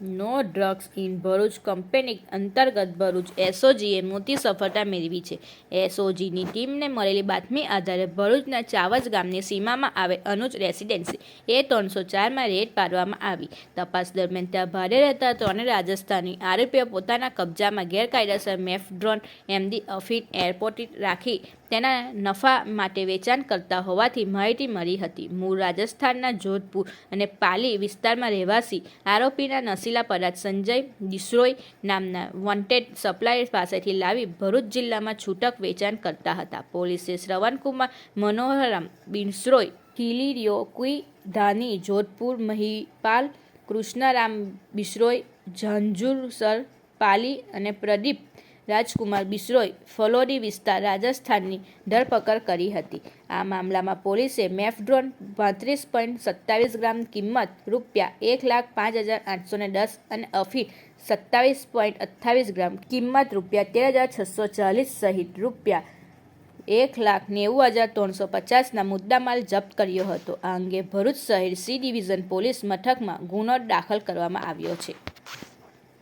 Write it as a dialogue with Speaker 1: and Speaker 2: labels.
Speaker 1: No drugs in Bharuch company અંતર્ગત ભરૂચ એસઓજીએ મોટી સફળતા મેળવી છે. એસઓજીની ટીમને મળેલી બાતમી આધારે ભરૂચના ચાવજ ગામની સીમામાં આવેલ અનુજ રેસિડેન્સી. એ ત્રણસો ચારમાં રેડ પાડવામાં આવી. તપાસ દરમિયાન ત્યાં ભારે રહેતા ત્રણે રાજસ્થાની આરોપીઓ પોતાના કબજામાં ગેરકાયદેસર મેફડ્રોન એમડી અફીન એરપોર્ટ રાખી તેના નફા માટે વેચાણ કરતા હોવાથી માહિતી મળી હતી. મૂળ રાજસ્થાનના જોધપુર અને પાલી વિસ્તારમાં રહેવાસી આરોપીના નશીલા પદાર્થ સંજય બિશ્રોઈ નામના વોન્ટેડ સપ્લાયર પાસેથી લાવી ભરૂચ જિલ્લામાં છૂટક વેચાણ કરતા હતા. પોલીસે શ્રવણકુમાર મનોહરમ બિશ્રોઈ કિલીરિયો કુઈ ધાની, જોધપુર, મહિપાલ, કૃષ્ણરામ બિશ્રોઈ ઝંઝુરસર પાલી અને પ્રદીપ રાજકુમાર બિશ્રોઈ ફલોડી વિસ્તાર રાજસ્થાનની ધરપકડ કરી હતી. આ મામલામાં પોલીસે મેફડ્રોન પાંત્રીસ પોઈન્ટ સત્તાવીસ ગ્રામ કિંમત રૂપિયા એક લાખ પાંચ હજાર આઠસો ને દસ અને અફી સત્તાવીસ પોઈન્ટ અઠ્ઠાવીસ ગ્રામ કિંમત રૂપિયા તેર હજાર છસો ચાલીસ સહિત રૂપિયા એક લાખ નેવું હજાર ત્રણસો પચાસના મુદ્દામાલ જપ્ત કર્યો હતો. આ અંગે ભરૂચ શહેર સી ડિવિઝન પોલીસ મથકમાં ગુનો દાખલ કરવામાં આવ્યો છે.